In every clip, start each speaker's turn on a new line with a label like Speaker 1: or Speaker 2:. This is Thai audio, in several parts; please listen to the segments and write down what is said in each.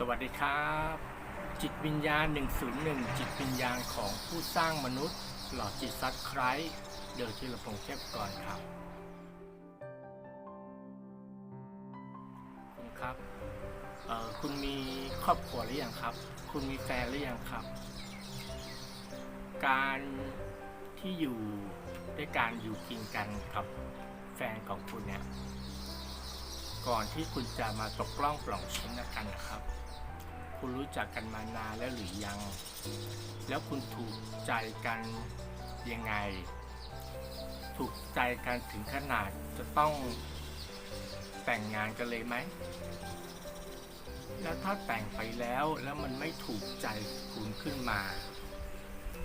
Speaker 1: สวัสดีครับ จิตวิญญาณ 101 จิตวิญญาณของผู้สร้างมนุษย์ หล่อจิตซัดไคร้เดยวทีละพงษ์เทพก่อนครับคุณครับเอ่อคุณมีครอบครัวหรือยังครับ คุณมีแฟนหรือยังครับ การที่อยู่ด้วยการอยู่กินกันกับแฟนของคุณเนี่ยก่อนที่คุณจะมาตกล่องปล่องชิ้นกันนะครับ คุณรู้จักกันมานานแล้วหรือยัง แล้วคุณถูกใจกันยังไง ถูกใจกันถึงขนาดจะต้องแต่งงานกันเลยไหม แล้วถ้าแต่งไปแล้วแล้วมันไม่ถูกใจคุณขึ้นมา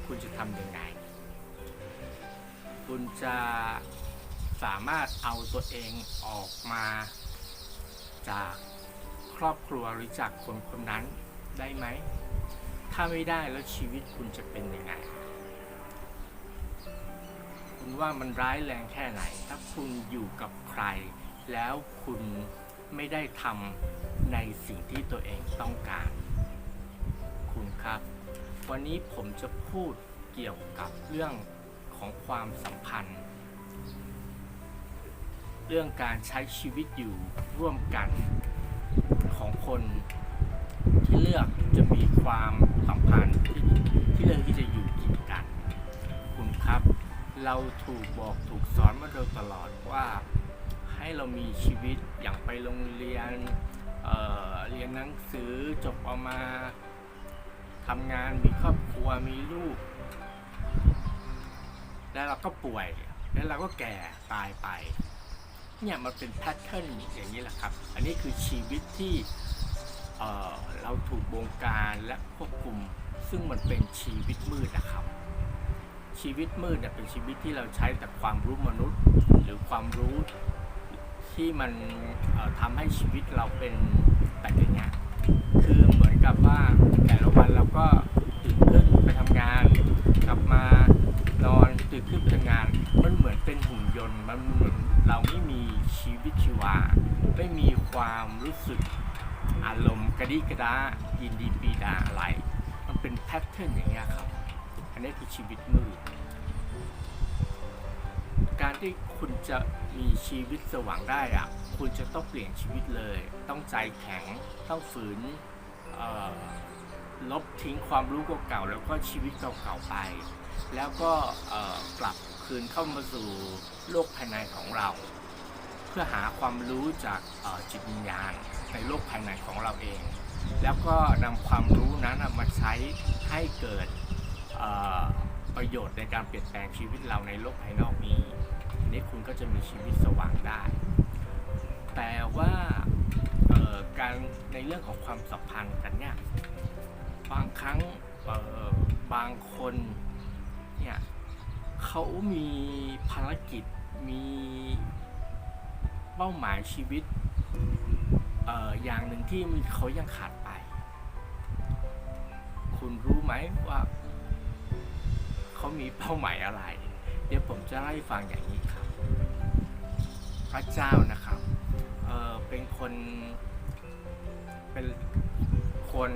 Speaker 1: คุณจะทำยังไง คุณจะสามารถเอาตัวเองออกมาจากครอบครัวหรือจากคนคนนั้น ได้ไหม ถ้าไม่ได้แล้วชีวิตคุณจะเป็นยังไง คุณว่ามันร้ายแรงแค่ไหน ถ้าคุณอยู่กับใคร แล้วคุณไม่ได้ทำในสิ่งที่ตัวเองต้องการ คุณครับ วันนี้ผมจะพูดเกี่ยวกับเรื่องของความสัมพันธ์ เรื่องการใช้ชีวิตอยู่ร่วมกันของคน ที่เลือกจะมีความสัมพันธ์ที่ที่เลือกที่จะอยู่กินกัน คุณครับ เราถูกบอกถูกสอนมาโดยตลอดว่าให้เรามีชีวิตอย่างไปโรงเรียนเเรียนหนังสือจบออกมาทำงานมีครอบครัวมีลูก แล้วเราก็ป่วย แล้วเราก็แก่ตายไปเนี่ยมันเป็นแพทเทิร์นอย่างนี้แหละครับ อันนี้คือชีวิตที่ เเราถูกบงการและควบคุม ซึ่งมันเป็นชีวิตมืดนะครับ ชีวิตมืดเนี่ยเป็นชีวิตที่เราใช้แต่ความรู้มนุษย์ หรือความรู้ที่มันเอ่อทำให้ชีวิตเราเป็นแบบอย่างเงี้ยคือเหมือนกับว่าแต่ละวันเราก็ตื่นขึ้นไปทำงาน กลับมานอนตื่นขึ้นไปทำงาน มันเหมือนเป็นหุ่นยนต์มันเหมือนเราไม่มีชีวิตชีวา ไม่มีความรู้สึก อารมณ์กระดิกระดายินดีปีดาอะไร มันเป็นแพทเทิร์นอย่างเงี้ยครับ อันนี้คือชีวิตมืดการที่คุณจะมีชีวิตสว่างได้อะคุณจะต้องเปลี่ยนชีวิตเลย ต้องใจแข็ง ต้องฝืนลบทิ้งความรู้เก่าๆแล้วก็ชีวิตเก่าๆไป แล้วก็กลับคืนเข้ามาสู่โลกภายในของเรา พื่อหาความรู้จากจิตวิญญาณในโลกภายในของเราเอง แล้วก็นำความรู้นั้นมาใช้ให้เกิดประโยชน์ในการเปลี่ยนแปลงชีวิตเราในโลกภายนอกนี้นี่คุณก็จะมีชีวิตสว่างได้ แต่ว่าการในเรื่องของความสัมพันธ์กันเนี่ยบางครั้งบางคนเนี่ยเขามีภารกิจมี ป้าหมายชีวิตเอออย่างหนึ่งที่เขายังขาดไป คุณรู้ไหมว่าเขามีเป้าหมายอะไร เดี๋ยวผมจะเล่าให้ฟังอย่างนี้ครับ พระเจ้านะครับเเป็นคนเป็นคน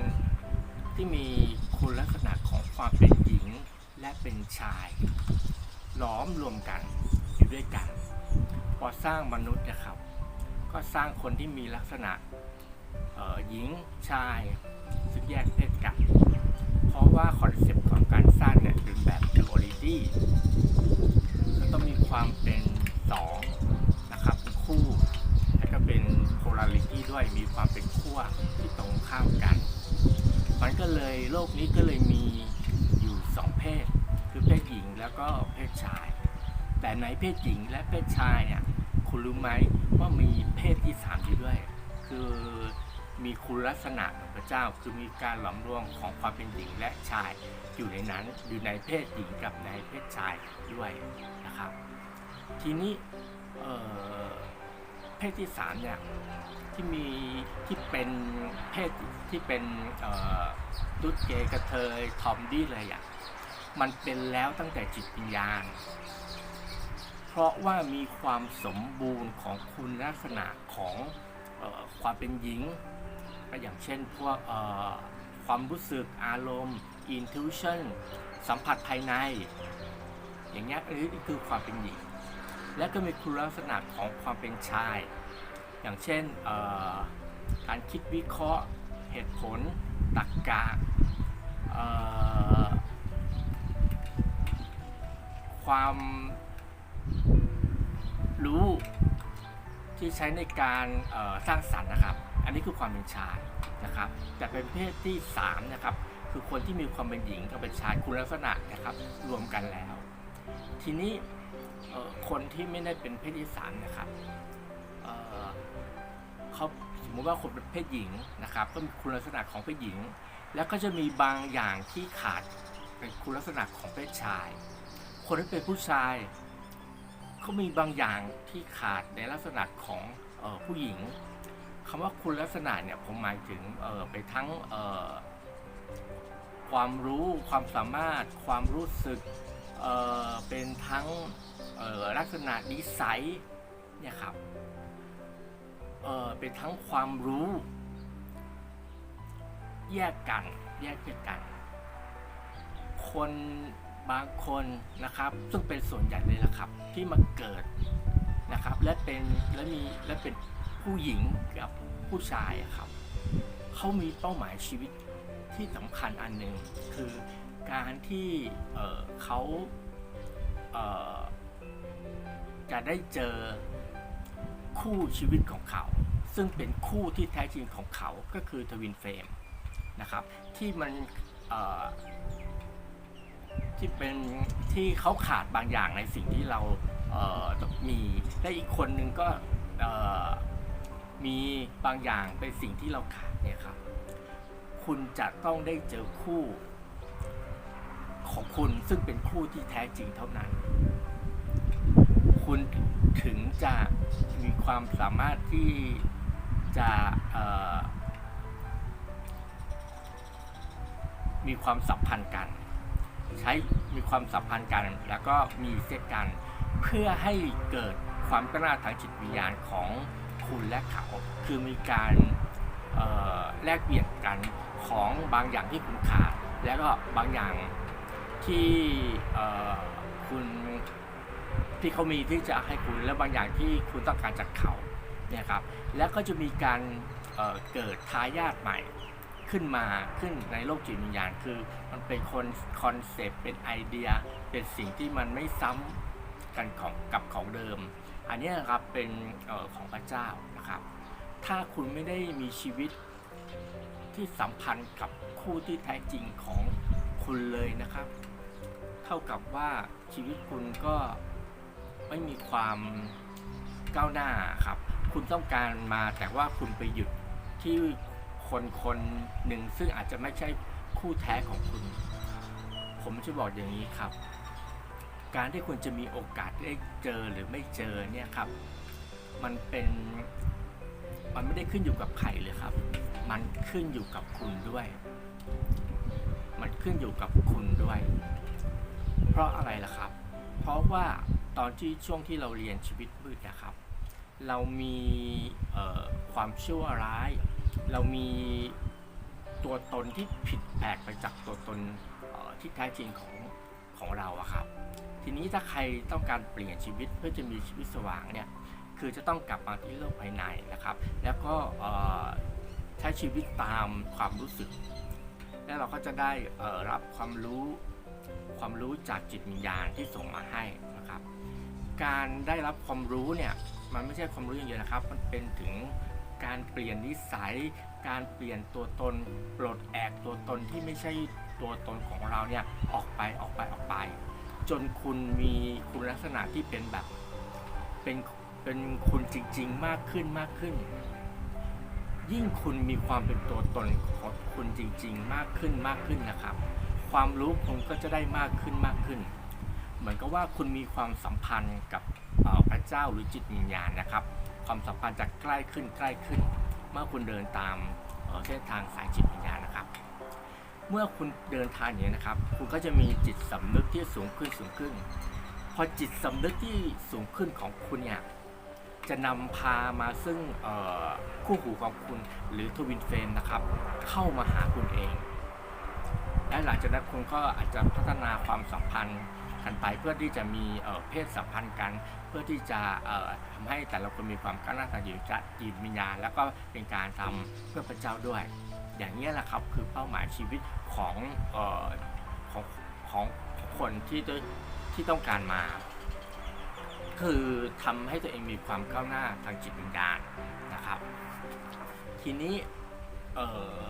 Speaker 1: ที่มีคุณลักษณะของความเป็นหญิงและเป็นชายล้อมรวมกันอยู่ด้วยกัน พอสร้างมนุษย์นะครับ ก็สร้างคนที่มีลักษณะหญิงชายซึ่งแยกเพศกัน เพราะว่าคอนเซปต์ของการสร้างเนี่ยเป็นแบบ duality ก็ต้องมีความเป็นสองนะครับเป็นคู่ แล้วก็เป็น polarity ด้วยมีความเป็นขั้วที่ตรงข้ามกัน มันก็เลยโลกนี้ก็เลยมี แต่ในเพศหญิงและเพศชายเนี่ยคุณรู้ไหมว่ามีเพศที่สามอยู่ด้วย คือมีคุณลักษณะของพระเจ้า คือมีการหลอมรวมของความเป็นหญิงและชาย อยู่ในนั้นอยู่ในเพศหญิงกับในเพศชายด้วยนะครับ ทีนี้เเพศที่สามเนี่ยที่มีที่เป็นเพศที่เป็นตุ๊ดเกย์กระเทยทอมดี้เลยอะมันเป็นแล้วตั้งแต่จิตวิญญาณ ราะว่ามีความสมบูรณ์ของคุณลักษณะของออความเป็นหญิงก็อย่างเช่นพวกความรู้สึกอารมณ์ intuition สัมผัสภายใน อย่างเงี้ยอันนี้คือความเป็นหญิง และก็มีคุณลักษณะของความเป็นชาย อย่างเช่นการคิดวิเคราะห์เหตุผลตรรกะความ รู้ที่ใช้ในการสร้างสรรค์นะครับ อันนี้คือความเป็นชายนะครับแต่เป็นเพศที่3นะครับคือคนที่มีความเป็นหญิงกับเป็นชายคุณลักษณะนะครับ รวมกันแล้ว ทีนี้คนที่ไม่ได้เป็นเพศที่สามนะครับเเขาสมมติว่าคนเป็นเพศหญิงนะครับ ก็มีคุณลักษณะของเพศหญิง แล้วก็จะมีบางอย่างที่ขาดเป็นคุณลักษณะของเพศชาย คนที่เป็นผู้ชาย เขามีบางอย่างที่ขาดในลักษณะของออผู้หญิงคำว่าคุณลักษณะเนี่ยผมหมายถึงไปทั้งความรู้ความสามารถ ความรู้สึกเเป็นทั้งลักษณะนิสัยเนี่ยครับเเป็นทั้งความรู้ แยกกันแยกกัน คนบางคนนะครับ ซึ่งเป็นส่วนใหญ่เลยละครับ ที่มาเกิดนะครับ และเป็นและมีและเป็นผู้หญิงกับผู้ชายครับเขามีเป้าหมายชีวิตที่สำคัญอันหนึ่งคือการที่เเขาเจะได้เจอคู่ชีวิตของเขา ซึ่งเป็นคู่ที่แท้จริงของเขาก็คือทวินเฟรมนะครับ ที่มันเที่เป็นที่เขาขาดบางอย่างในสิ่งที่เราเอ่อมีและอีกคนนึงก็เอ่อมีบางอย่างเป็นสิ่งที่เราขาดเนี่ยครับ คุณจะต้องได้เจอคู่ของคุณซึ่งเป็นคู่ที่แท้จริงเท่านั้น คุณถึงจะมีความสามารถที่จะเอ่อมีความสัมพันธ์กัน ใช้มีความสัมพันธ์กัน แล้วก็มีเซ็กกัน เพื่อให้เกิดความก้าวหน้าทางจิตวิญญาณของคุณและเขา คือมีการแลกเปลี่ยนกันของบางอย่างที่คุณขาด แล้วก็บางอย่างที่คุณที่เขามีที่จะให้คุณและบางอย่างที่คุณต้องการจากเขาเนี่ยครับ แล้วก็จะมีการเเกิดทายาทใหม่ ขึ้นมาขึ้นในโลกจิตวิญญาณคือ มันเป็นคนคอนเซปต์เป็นไอเดีย เป็นสิ่งที่มันไม่ซ้ำกันของกับของเดิม อันนี้ยครับเป็นออของพระเจ้านะครับ ถ้าคุณไม่ได้มีชีวิตที่สัมพันธ์กับคู่ที่แท้จริงของคุณเลยนะครับ เท่ากับว่าชีวิตคุณก็ไม่มีความก้าวหน้าครับ คุณต้องการมาแต่ว่าคุณไปหยุดที่ คนคนหนึ่งซึ่งอาจจะไม่ใช่คู่แท้ของคุณ ผมจะบอกอย่างนี้ครับ การที่คุณจะมีโอกาสได้เจอหรือไม่เจอเนี่ยครับ มันเป็นมันไม่ได้ขึ้นอยู่กับใครเลยครับ มันขึ้นอยู่กับคุณด้วย มันขึ้นอยู่กับคุณด้วย เพราะอะไรล่ะครับ เพราะว่าตอนที่ช่วงที่เราเรียนชีวิตมืดนะครับ เรามีความชั่วร้าย เรามีตัวตนที่ผิดแปลกไปจากตัวตนที่แท้จริงของของเราอะครับ ทีนี้ถ้าใครต้องการเปลี่ยนชีวิตเพื่อจะมีชีวิตสว่างเนี่ยคือจะต้องกลับมาที่โลกภายในนะครับ แล้วก็ใช้ชีวิตตามความรู้สึก แล้วเราก็จะได้รับความรู้ความรู้จากจิตวิญญาณที่ส่งมาให้นะครับ การได้รับความรู้เนี่ยมันไม่ใช่ความรู้อย่างเดียวนะครับ มันเป็นถึง การเปลี่ยนนิสัย การเปลี่ยนตัวตนปลดแอกตัวตนที่ไม่ใช่ตัวตนของเราเนี่ยออกไปออกไปออกไป จนคุณมีคุณลักษณะที่เป็นแบบเป็นเป็นคุณจริง ๆ มากขึ้นมากขึ้น ยิ่งคุณมีความเป็นตัวตนของคุณจริง ๆ มากขึ้นมากขึ้นนะครับ ความรู้คุณก็จะได้มากขึ้นมากขึ้น เหมือนกับว่าคุณมีความสัมพันธ์กับพระเจ้าหรือจิตวิญญาณนะครับ ความสัมพันธ์จะใกล้ขึ้นใกล้ขึ้น เมื่อคุณเดินตามเส้นทางสายจิตวิญญาณนะครับ เมื่อคุณเดินทางอย่างนี้นะครับ คุณก็จะมีจิตสำนึกที่สูงขึ้นสูงขึ้น พอจิตสำนึกที่สูงขึ้นของคุณเนี่ยจะนำพามาซึ่งคู่หูของคุณหรือทวินเฟนนะครับ เข้ามาหาคุณเอง และหลังจากนั้นคุณก็อาจจะพัฒนาความสัมพันธ์ กันไป เพื่อที่จะมีเพศสัมพันธ์กัน เพื่อที่จะเอ่อทำให้แต่ละคนมีความก้าวหน้าทางจิตจจิตวิญญาณแล้วก็เป็นการทำเพื่อพระเจ้าด้วย อย่างนี้ยแหละครับคือเป้าหมายชีวิตของออของของคนที่ต้องที่ต้องการมา คือทำให้ตัวเองมีความก้าวหน้าทางจิตวิญญาณนะครับ ทีนี้เออ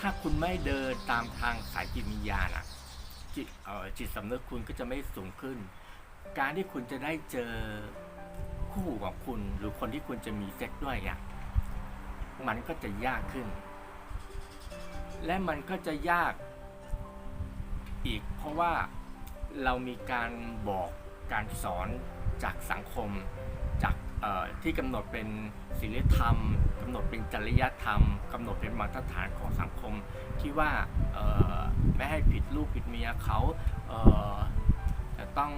Speaker 1: ถ้าคุณไม่เดินตามทางสายจิตวิญญาณอะ จิตจิตสำนึกคุณก็จะไม่สูงขึ้น การที่คุณจะได้เจอคู่ของคุณ หรือคนที่คุณจะมีเซ็กด้วยอะมันก็จะยากขึ้น และมันก็จะยากอีก เพราะว่าเรามีการบอกการสอนจากสังคม ที่กำหนดเป็นศีลธรรมกำหนดเป็นจริยธรรมกำหนดเป็นมาตรฐานของสังคม ที่ว่าไม่ให้ผิดลูกผิดเมียเขาเจะต้อง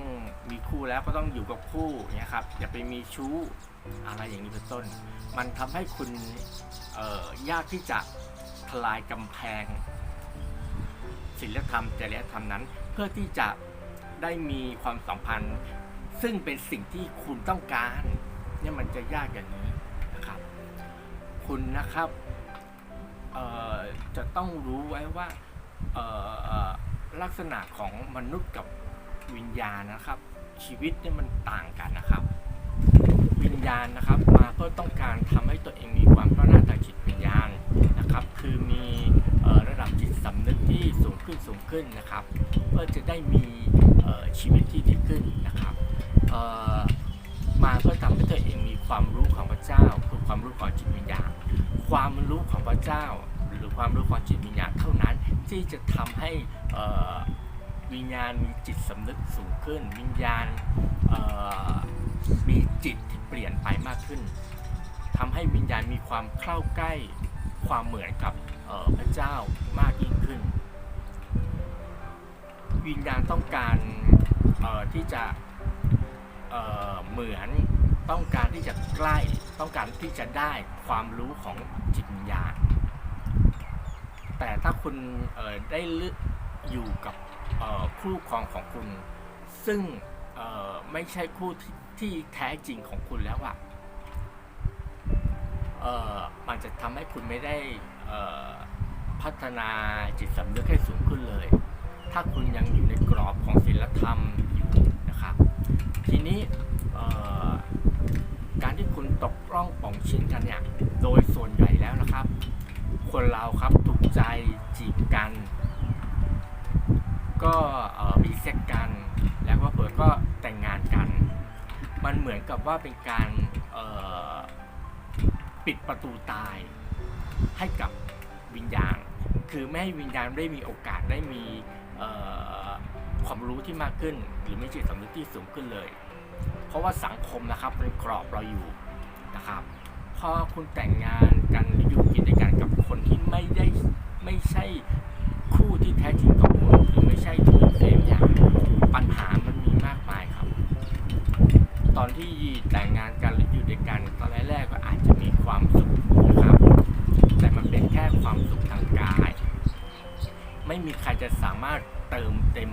Speaker 1: มีคู่แล้วก็ต้องอยู่กับคู่เนี่ยครับอย่าไปมีชู้อะไรอย่างนี้เป็นต้น มันทำให้คุณยากที่จะทลายกำแพงศีลธรรมจริยธรรมนั้น เพื่อที่จะได้มีความสัมพันธ์ ซึ่งเป็นสิ่งที่คุณต้องการ เนี่ยมันจะยากอย่างนี้นะครับ คุณนะครับจะต้องรู้ไว้ว่าลักษณะของมนุษย์กับวิญญาณนะครับ ชีวิตเนี่ยมันต่างกันนะครับ วิญญาณนะครับ มาเพื่อต้องการทำให้ตัวเองมีความก้าวหน้าทางจิตวิญญาณนะครับ คือมีออระดับจิตสำนึกที่สูงขึ้นสูงขึ้นนะครับ เพื่อจะได้มีชีวิตที่ดีขึ้นนะครับ มาเพื่อทำให้ตัวเองมีความรู้ของพระเจ้าคือความรู้ของจิตวิญญาณความรู้ของพระเจ้า หรือความรู้ของจิตวิญญาณเท่านั้นที่จะทำให้วิญญาณมีจิตสำนึกสูงขึ้น วิญญาณมีจิตที่เปลี่ยนไปมากขึ้นทำให้วิญญาณมีความเข้าใกล้ความเหมือนกับพระเจ้ามากยิ่งขึ้น วิญญาณต้องการที่จะ เเหมือนต้องการที่จะใกล้ต้องการที่จะได้ความรู้ของจิตวิญญาณแต่ถ้าคุณได้เลือกอยู่กับคู่ครองของคุณ ซึ่งไม่ใช่คู่ที่ที่แท้จริงของคุณแล้วอะเอ่อมันจะทำให้คุณไม่ได้พัฒนาจิตสำนึกให้สูงขึ้นเลย ถ้าคุณยังอยู่ในกรอบของศีลธรรม ทีนี้การที่คุณตกร่องป่องชิ้นกันเนี่ย โดยส่วนใหญ่แล้วนะครับ คนเราครับถูกใจจีบกัน ก็มีเซ็กกัน แล้วก็เปิดก็แต่งงานกัน มันเหมือนกับว่าเป็นการปิดประตูตายให้กับวิญญาณ คือไม่ให้วิญญาณได้มีโอกาสได้มีเความรู้ที่มากขึ้น หรือม่จิตสำนึกที่สูงขึ้นเลย เพราะว่าสังคมนะครับเป็นกรอบเราอยู่นะครับพอคุณแต่งงานกันหรืออยู่กินด้วยกันกับคนที่ไม่ได้ไม่ใช่คู่ที่แท้จริงของคุณหรือไม่ใช่ที่เฟมเนี่ยปัญหามันมีมากมายครับ ตอนที่แต่งงานกันหรืออยู่ด้วยกันตอนแรกๆก็อาจจะมีความสุขนะครับ แต่มันเป็นแค่ความสุขทางกาย ไม่มีใครจะสามารถเติมเต็ม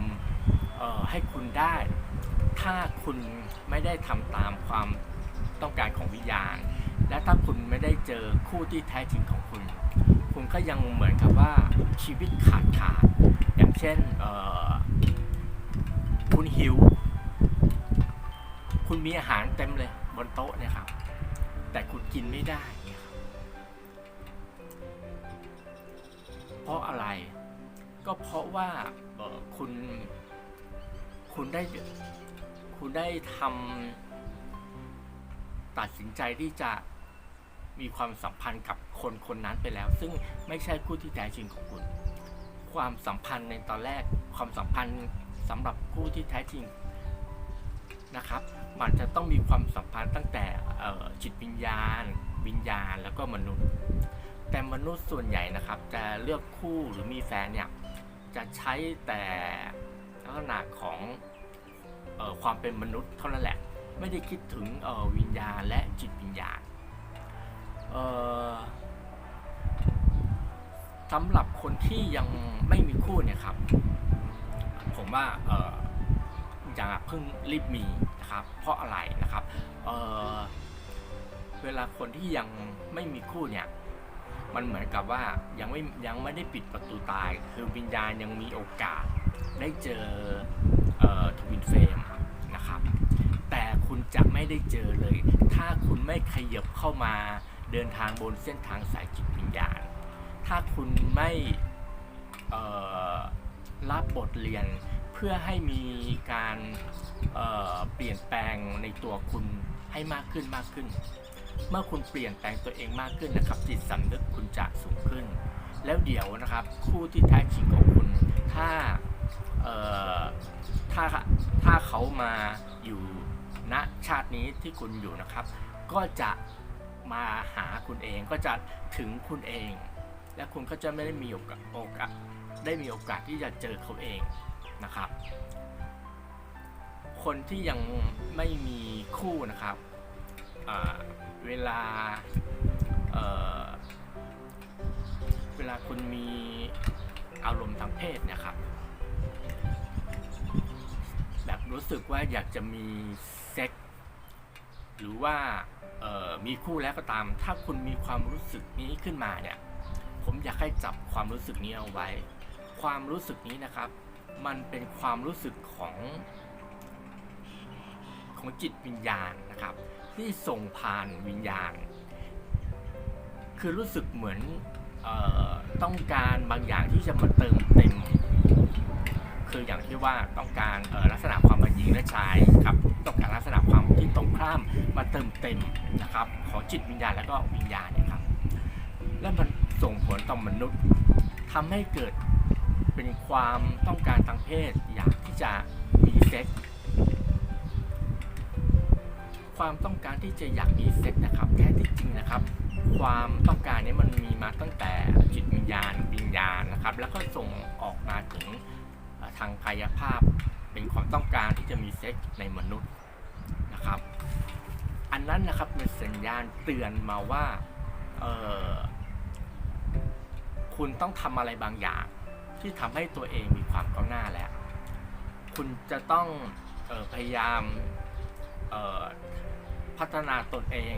Speaker 1: ได้ ถ้าคุณไม่ได้ทำตามความต้องการของวิญญาณ และถ้าคุณไม่ได้เจอคู่ที่แท้จริงของคุณ คุณก็ยังเหมือนกับว่าชีวิตขาดขาด อย่างเช่นคุณหิว คุณมีอาหารเต็มเลยบนโต๊ะเนี่ยครับ แต่คุณกินไม่ได้เนี่ยครับเพราะอะไร ก็เพราะว่าคุณ คุณได้ คุณได้ทำตัดสินใจที่จะมีความสัมพันธ์กับคนคนนั้นไปแล้ว ซึ่งไม่ใช่คู่ที่แท้จริงของคุณ ความสัมพันธ์ในตอนแรก ความสัมพันธ์สำหรับคู่ที่แท้จริงนะครับ มันจะต้องมีความสัมพันธ์ตั้งแต่จิตวิญญาณ วิญญาณแล้วก็มนุษย์ แต่มนุษย์ส่วนใหญ่นะครับ จะเลือกคู่หรือมีแฟนเนี่ยจะใช้แต่ ลักษณะของออความเป็นมนุษย์เท่านั้นแหละ ไม่ได้คิดถึงออวิญญาณและจิตวิญญาณสำหรับคนที่ยังไม่มีคู่เนี่ยครับ ผมว่าอออย่าเพิ่งรีบมีนะครับ เพราะอะไรนะครับเเวลาคนที่ยังไม่มีคู่เนี่ยมันเหมือนกับว่ายังไม่ยังไม่ได้ปิดประตูตาย คือวิญญาณยังมีโอกาส ได้เจอเออทวินเฟรมนะครับ แต่คุณจะไม่ได้เจอเลย ถ้าคุณไม่ขยับเข้ามาเดินทางบนเส้นทางสายจิตวิญญาณ ถ้าคุณไม่รับบทเรียนเพื่อให้มีการเเปลี่ยนแปลงในตัวคุณให้มากขึ้นมากขึ้น เมื่อคุณเปลี่ยนแปลงตัวเองมากขึ้นนะครับ จิตสำนึกคุณจะสูงขึ้น แล้วเดี๋ยวนะครับ คู่ที่แท้จริงของคุณ ถ้า ถ้าถ้าเขามาอยู่ณชาตินี้ที่คุณอยู่นะครับ ก็จะมาหาคุณเองก็จะถึงคุณเอง และคุณก็จะไม่ได้มีโอกาสโอกาสได้มีโอกาสที่จะเจอเขาเองนะครับ คนที่ยังไม่มีคู่นะครับเวลาเเวลาคุณมีอารมณ์ทางเพศเนะครับ รู้สึกว่าอยากจะมีเซ็กส์หรือว่าเออมีคู่แล้วก็ตาม ถ้าคุณมีความรู้สึกนี้ขึ้นมาเนี่ย ผมอยากให้จับความรู้สึกนี้เอาไว้ ความรู้สึกนี้นะครับ มันเป็นความรู้สึกของของจิตวิญญาณนะครับ ที่ส่งผ่านวิญญาณ คือรู้สึกเหมือนออต้องการบางอย่างที่จะมาเติมเต็ม คืออย่างที่ว่าต้องการลักษณะความ หญิงและชายครับต้องการลักษณะความที่ตรงข้ามมาเติมเต็มนะครับของจิตวิญญาณแล้วก็วิญญาณเนี่ยครับและมันส่งผลต่อมนุษย์ทำให้เกิดเป็นความต้องการทางเพศ อยากที่จะมีเซ็กความต้องการที่จะอยากมีเซ็กนะครับแท้ที่จริงนะครับ ความต้องการนี้มันมีมาตั้งแต่จิตวิญญาณวิญญาณนะครับ แล้วก็ส่งออกมาถึงทางกายภาพ เป็นความต้องการที่จะมีเซ็กส์ในมนุษย์นะครับ อันนั้นนะครับเป็นสัญญาณเตือนมาว่าเออคุณต้องทำอะไรบางอย่าง ที่ทำให้ตัวเองมีความก้าวหน้าแล้ว คุณจะต้องออพยายามออพัฒนาตนเอง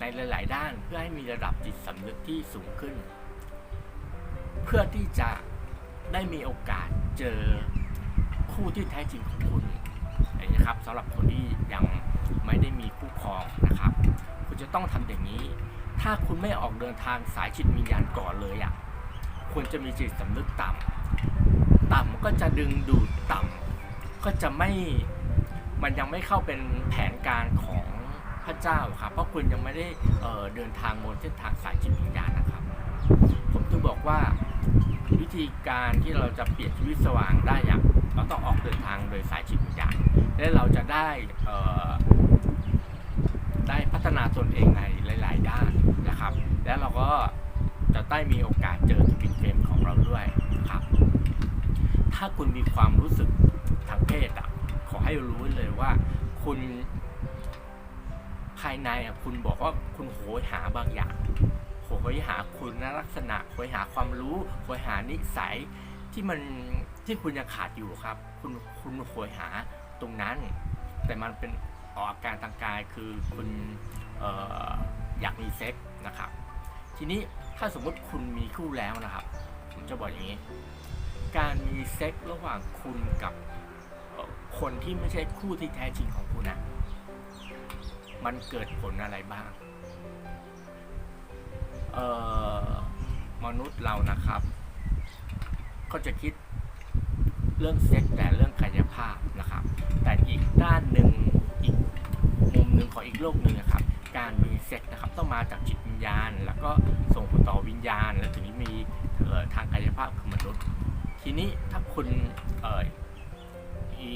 Speaker 1: ในหลาย ๆ ด้านเพื่อให้มีระดับจิตสำนึกที่สูงขึ้น เพื่อที่จะได้มีโอกาสเจอ คู่ที่แท้จริงของคุณนะครับสำหรับคนที่ยังไม่ได้มีคู่ครองนะครับ คุณจะต้องทำอย่างนี้ ถ้าคุณไม่ออกเดินทางสายจิตวิญญาณก่อนเลยอะ่ะควรจะมีจิตสำนึกต่ำต่ำก็จะดึงดูดต่ำก็จะไม่มันยังไม่เข้าเป็นแผนการของพระเจ้าครับเพราะคุณยังไม่ได้เเดินทางบนเส้นทางสายจิตวิญญาณนะครับ ผมถึงบอกว่าวิธีการที่เราจะเปลี่ยนชีวิตสว่างได้อย่าง เราต้องออกเดินทางโดยสายจิตวิญญาณและเราจะได้ได้พัฒนาตนเองในหลาย ๆ ด้านนะครับ และเราก็จะได้มีโอกาสเจอทวินเฟมของเราด้วยครับ ถ้าคุณมีความรู้สึกทางเพศอะขอให้รู้เลยว่าคุณภายในอะคุณบอกว่าคุณโหยหาบางอย่างโหยหาคุณลักษณะโหยหาความรู้โหยหานิสัยที่มัน ที่คุณยังขาดอยู่ครับ คุณคุณโหยหาตรงนั้น แต่มันเป็นออกอาการทางกายคือคุณอออยากมีเซ็กส์นะครับ ทีนี้ถ้าสมมติคุณมีคู่แล้วนะครับ ผมจะบอกอย่างนี้ การมีเซ็กส์ระหว่างคุณกับคนที่ไม่ใช่คู่ที่แท้จริงของคุณนะมันเกิดผลอะไรบ้างเอ่อมนุษย์เรานะครับ ก็จะคิด เรื่องเซ็กแต่เรื่องกายภาพนะครับ แต่อีกด้านหนึ่งอีกมุมหนึ่งของอีกโลกหนึ่งนะครับ การมีเซ็กนะครับต้องมาจากจิตวิญญาณ แล้วก็ส่งผลต่อวิญญาณ แล้วถึงนี้มีทางกายภาพคือมนุษย์ ทีนี้ถ้าคุณเอ่อมี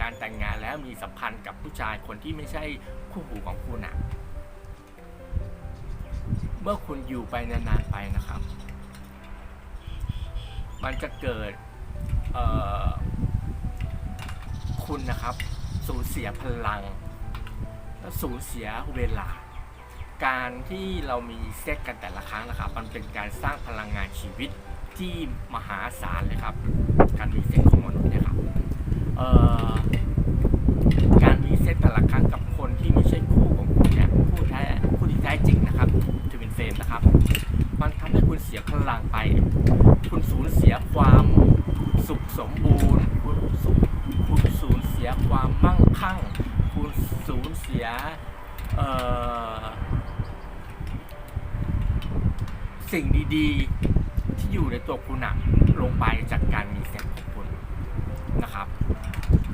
Speaker 1: การแต่งงานแล้วมีสัมพันธ์กับผู้ชายคนที่ไม่ใช่คู่หูของคุณอะเมื่อคุณอยู่ไปนานๆไปนะครับ มันจะเกิด คุณนะครับ สูญเสียพลัง และสูญเสียเวลา การที่เรามีเซ็กกันแต่ละครั้งนะครับ มันเป็นการสร้างพลังงานชีวิตที่มหาศาลเลยครับ การมีเซ็กของมนุษย์เนี่ยครับเอ่อการมีเซ็กแต่ละครั้งกับคนที่ไม่ใช่คู่ของคุณเนี่ยคู่แท้คู่ที่แท้จริงนะครับจะเป็นเฟรมนะครับ มันทำให้คุณเสียพลังไป คุณสูญเสียความสุขสมบูรณ์ คุณสุคุณสูญเสียความมั่งคั่ง คุณสูญเสียเอ่อสิ่ง ดีที่อยู่ในตัวคุณอะลงไปจากการมีเซ็กของคุณนะครับ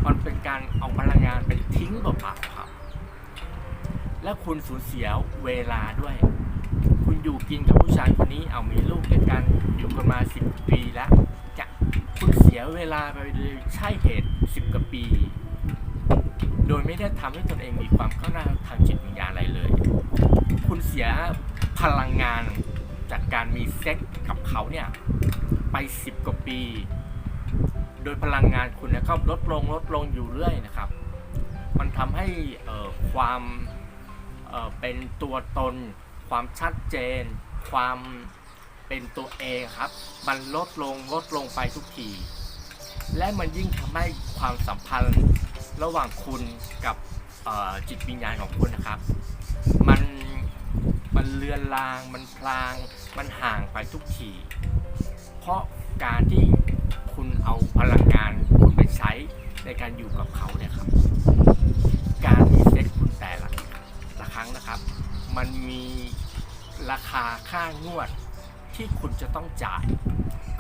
Speaker 1: มันเป็นการเอาพลังงานไปทิ้งเปล่าๆครับ และคุณสูญเสียเวลาด้วย คุณอยู่กินกับผู้ชายคนนี้เอามีลูกด้วยกันอยู่กันมาสิบปีแล้วจะคุณเสียเวลาไปโดยใช่เหตุสิบกว่าปี โดยไม่ได้ทำให้ตนเองมีความก้าวหน้าทางจิตวิญญาณอะไรเลย คุณเสียพลังงาน จากการมีเซ็กกับเขาเนี่ยไปสิบกว่าปี โดยพลังงานคุณเนี่ยก็ลดลงลดลงอยู่เรื่อยนะครับ มันทำให้เอ่อความเอ่อเป็นตัวตน ความชัดเจน ความเป็นตัวเองครับ มันลดลงลดลงไปทุกที และมันยิ่งทำให้ความสัมพันธ์ระหว่างคุณกับจิตวิญญาณของคุณนะครับ มัน มันเลือนลาง มันพลาง มันห่างไปทุกที เพราะการที่คุณเอาพลังงานคุณไปใช้ในการอยู่กับเขาเนี่ยครับ การมีเซ็กคุณแต่ละละครั้งนะครับ มันมีราคาค่างวดที่คุณจะต้องจ่าย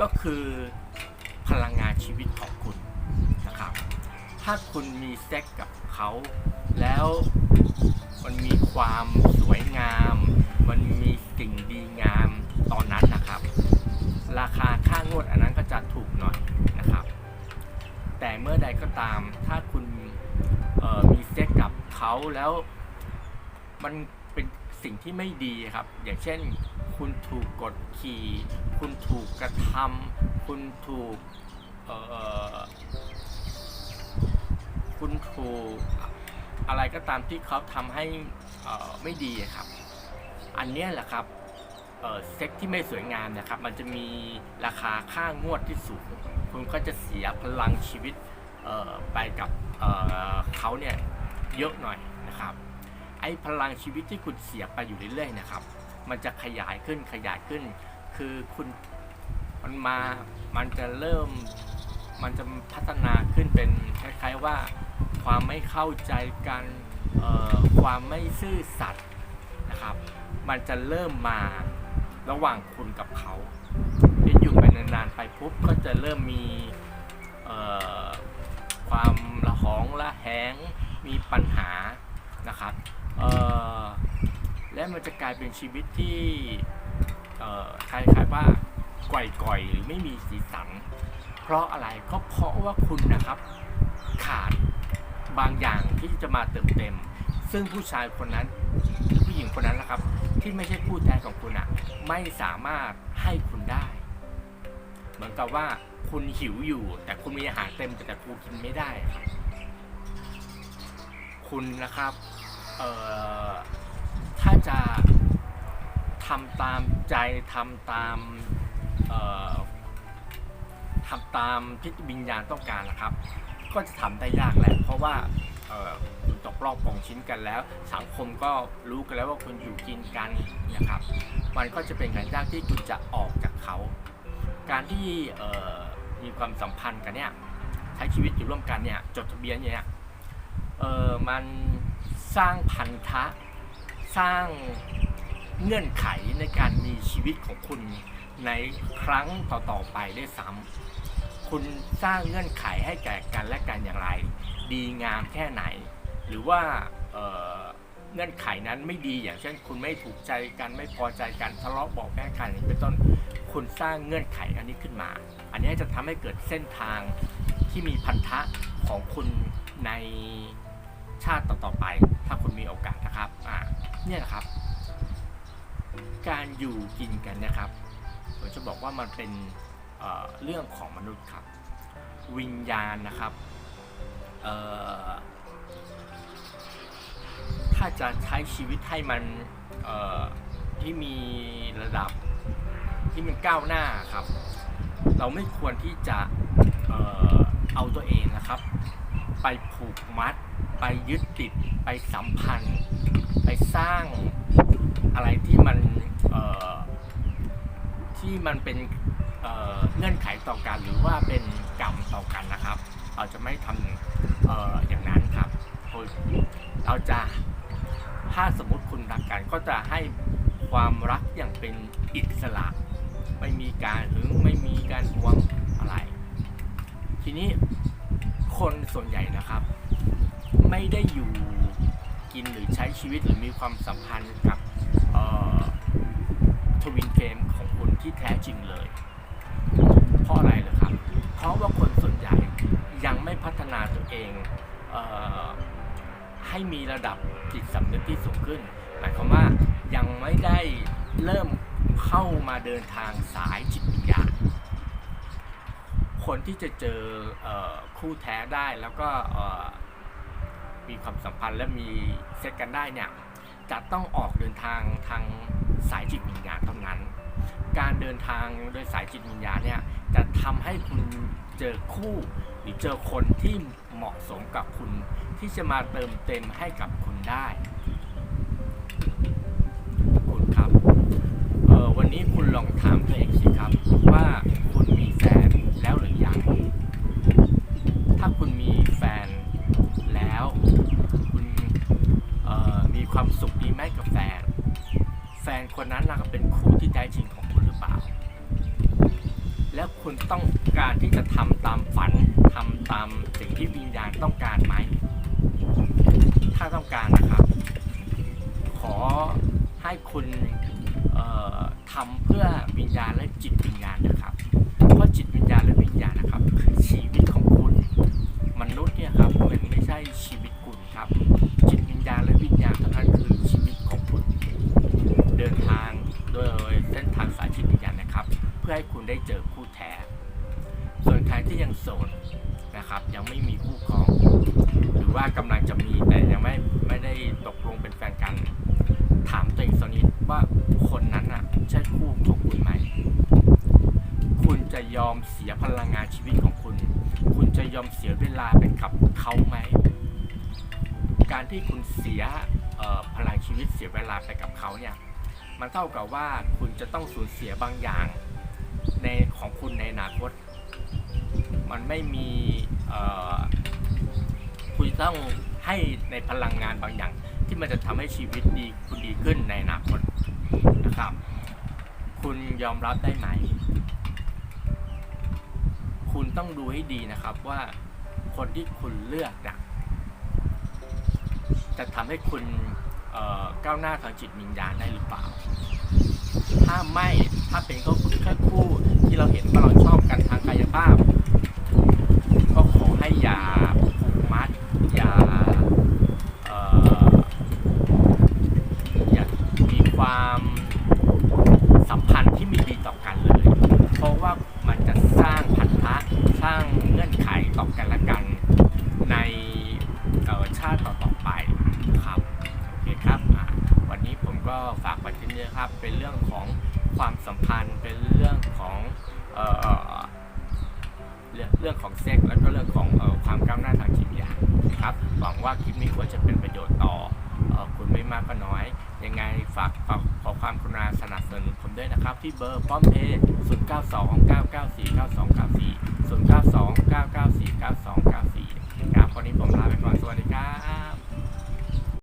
Speaker 1: ก็คือพลังงานชีวิตของคุณนะครับ ถ้าคุณมีเซ็กกับเขาแล้ว มันมีความสวยงาม มันมีสิ่งดีงามตอนนั้นนะครับ ราคาค่างวดอันนั้นก็จะถูกหน่อยนะครับ แต่เมื่อใดก็ตามถ้าคุณมีเซ็กกับเขาแล้วมันเป็นสิ่งที่ไม่ดีครับ อย่างเช่น คุณถูกกดขี่ คุณถูกกระทำคุณถูกคุณถูก อะไรก็ตามที่เขาทำให้ไม่ดีครับ อันนี้แหละครับเซ็กที่ไม่สวยงามนะครับ มันจะมีราคาค่างวดที่สูง คุณก็จะเสียพลังชีวิตไปกับเเขาเนี่ยเยอะหน่อยนะครับ ไอ้พลังชีวิตที่คุณเสียไปอยู่เรื่อยๆนะครับ มันจะขยายขึ้นขยายขึ้น คือคุณมันมา มันจะเริ่ม มันจะพัฒนาขึ้นเป็นคล้ายๆว่า ความไม่เข้าใจกันความไม่ซื่อสัตย์นะครับ มันจะเริ่มมาระหว่างคุณกับเขาเดี๋ยวอยู่ไปนานๆไปปุ๊บก็จะเริ่มมีความระหองระแหงมีปัญหานะครับและมันจะกลายเป็นชีวิตที่คล้ายๆว่าก่อยๆหรือไม่มีสีสัน เพราะอะไรก็เพราะว่าคุณนะครับขาด บางอย่างที่จะมาเติมเต็ม ซึ่งผู้ชายคนนั้นผู้หญิงคนนั้นนะครับ ที่ไม่ใช่ผู้แท้ของคุณอะไม่สามารถให้คุณได้ เหมือนกับว่าคุณหิวอยู่ แต่คุณมีอาหารเต็มแต่แต่คุณกินไม่ได้ครับคุณนะครับเอ่อถ้าจะทำตามใจทำตามเอ่อทำตามที่วิญญาณต้องการนะครับ ก็จะทำได้ยากแหละเพราะว่าอ่อคุณตกรอบปองชิ้นกันแล้ว สังคมก็รู้กันแล้วว่าคุณอยู่กินกันนะครับ มันก็จะเป็นงานยากที่คุณจะออกจากเขา การที่มีความสัมพันธ์กันเนี่ยใช้ชีวิตอยู่ร่วมกันเนี่ยจดทะเบียนเนี่ยเออมันสร้างพันธะสร้างเงื่อนไขในการมีชีวิตของคุณในครั้งต่อๆไปได้ซ้ำ คุณสร้างเงื่อนไขให้แก่กันและกันอย่างไร ดีงามแค่ไหน หรือว่าเเงื่อนไขนั้นไม่ดีอย่างเช่น คุณไม่ถูกใจกันไม่พอใจกันทะเลาะบอกแพ้กันอย่างเป็นต้นคุณสร้างเงื่อนไขอันนี้ขึ้นมา อันนี้จะทำให้เกิดเส้นทางที่มีพันธะของคุณในชาติต่อๆไป ถ้าคุณมีโอกาสนะครับอ่าเนี่ยนะครับ การอยู่กินกันนะครับผมจะบอกว่ามันเป็น เเรื่องของมนุษย์ครับ วิญญาณนะครับถ้าจะใช้ชีวิตให้มันที่มีระดับที่มันก้าวหน้าครับ เราไม่ควรที่จะเออเอาตัวเองนะครับ ไปผูกมัด ไปยึดติด ไปสัมพันธ์ ไปสร้างอะไรที่มันที่มันเป็น เงื่อนไขต่อกันหรือว่าเป็นกรรมต่อกันนะครับ เราจะไม่ทำเอออย่างนั้นครับเราจะถ้าสมมติคุณรักกันก็จะให้ความรักอย่างเป็นอิสระไม่มีการหึงไม่มีการหวงอะไร ทีนี้คนส่วนใหญ่นะครับ ไม่ได้อยู่กินหรือใช้ชีวิตหรือมีความสัมพันธ์กับทวินเฟมของคุณที่แท้จริงเลย เพราะอะไรเหรอครับ เพราะว่าคนส่วนใหญ่ยังไม่พัฒนาตัวเองเออให้มีระดับจิตสำนึกที่สูงขึ้น หมายความว่ายังไม่ได้เริ่มเข้ามาเดินทางสายจิตวิญญาณคนที่จะเจออคู่แท้ได้แล้วก็มีความสัมพันธ์และมีเซ็ตกันได้เนี่ยจะต้องออกเดินทางทางสายจิตวิญญาณเท่านั้น การเดินทางโดยสายจิตวิญญาณเนี่ยจะทำให้คุณเจอคู่ หรือเจอคนที่เหมาะสมกับคุณที่จะมาเติมเต็มให้กับคุณได้ คู่ครอง หรือว่ากำลังจะมีแต่ยังไม่ไม่ได้ตกลงเป็นแฟนกัน ถามตัวเองสักนิดว่าคนนั้นอะใช่คู่ของคุณไหม คุณจะยอมเสียพลังงานชีวิตของคุณ คุณจะยอมเสียเวลาไปกับเขาไหม การที่คุณเสียพลังชีวิตเสียเวลาไปกับเขาเนี่ยมันเท่ากับว่าคุณจะต้องสูญเสียบางอย่างในของคุณในอนาคต มันไม่มี คุณต้องให้ในพลังงานบางอย่าง ที่มันจะทำให้ชีวิตดีคุณดีขึ้นในอนาคตนะครับ คุณยอมรับได้ไหม คุณต้องดูให้ดีนะครับว่าคนที่คุณเลือกนะจะทำให้คุณก้าวหน้าทางจิตวิญญาณได้หรือเปล่า ถ้าไม่ ถ้าเป็นก็แค่คู่ที่เราเห็นว่าเราชอบกันทางกายภาพ